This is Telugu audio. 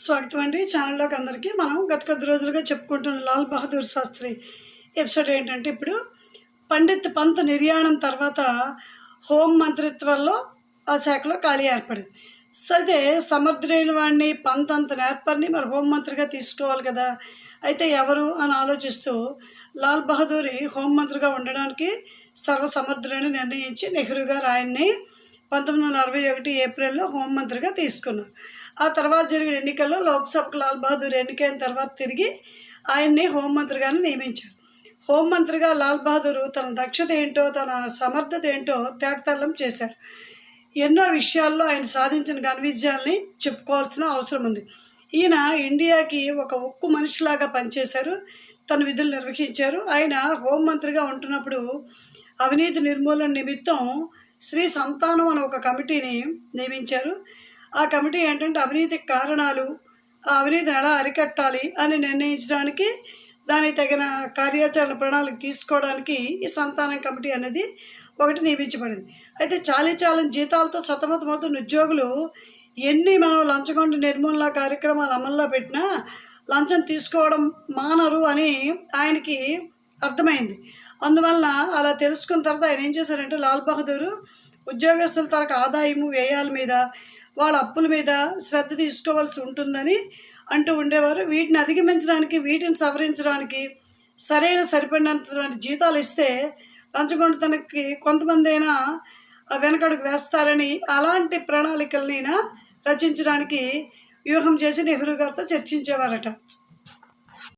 స్వాగతం అండి. ఛానల్లోకి అందరికీ మనం గత కొద్ది రోజులుగా చెప్పుకుంటున్న లాల్ బహదూర్ శాస్త్రి ఎపిసోడ్ ఏంటంటే ఇప్పుడు పండిత్ పంత్ నిర్యాణం తర్వాత హోం మంత్రిత్వంలో ఆ శాఖలో ఖాళీ ఏర్పడింది. సరే సమర్థుడైన వాడిని పంత్ అంత నేర్పరిని మరి హోంమంత్రిగా తీసుకోవాలి కదా. అయితే ఎవరు అని ఆలోచిస్తూ లాల్ బహదూరి హోంమంత్రిగా ఉండడానికి సర్వసమర్థుడని నిర్ణయించి నెహ్రూ గారు ఆయన్ని పంతొమ్మిది వందల అరవై ఒకటి ఏప్రిల్లో హోంమంత్రిగా తీసుకున్నారు. ఆ తర్వాత జరిగిన ఎన్నికల్లో లోక్సభకు లాల్ బహదూర్ ఎన్నికైన తర్వాత తిరిగి ఆయన్ని హోంమంత్రిగాను నియమించారు. హోంమంత్రిగా లాల్ బహదూర్ తన దక్షత ఏంటో తన సమర్థత ఏంటో తేటతల్లం చేశారు. ఎన్నో విషయాల్లో ఆయన సాధించిన ఘన విజయాల్ని చెప్పుకోవాల్సిన అవసరం ఉంది. ఈయన ఇండియాకి ఒక ఉక్కు మనిషిలాగా పనిచేశారు తన విధులు నిర్వహించారు. ఆయన హోంమంత్రిగా ఉంటున్నప్పుడు అవినీతి నిర్మూలన నిమిత్తం శ్రీ సంతానం అనే ఒక కమిటీని నియమించారు. ఆ కమిటీ ఏంటంటే అవినీతికి కారణాలు ఆ అవినీతిని ఎలా అరికట్టాలి అని నిర్ణయించడానికి దానికి తగిన కార్యాచరణ ప్రణాళిక తీసుకోవడానికి ఈ సంతానం కమిటీ అనేది ఒకటి నియమించబడింది. అయితే చాలీ చాలని జీతాలతో సతమతమవుతున్న ఉద్యోగులు ఎన్ని మనం లంచగొండ నిర్మూలన కార్యక్రమాలు అమల్లో పెట్టినా లంచం తీసుకోవడం మానరు అని ఆయనకి అర్థమైంది. అందువల్ల అలా తెలుసుకున్న తర్వాత ఆయన ఏం చేశారంటే లాల్ బహదూర్ ఉద్యోగస్తుల తరకు ఆదాయము వ్యయాల మీద వాళ్ళ అప్పుల మీద శ్రద్ధ తీసుకోవాల్సి ఉంటుందని అంటూ ఉండేవారు. వీటిని అధిగమించడానికి వీటిని సవరించడానికి సరైన సరిపడినంత జీతాలు ఇస్తే లంచగొండతనకి కొంతమంది అయినా వెనకడుగు వేస్తారని అలాంటి ప్రణాళికలనైనా రచించడానికి వ్యూహం చేసి నెహ్రూ గారితో చర్చించేవారట.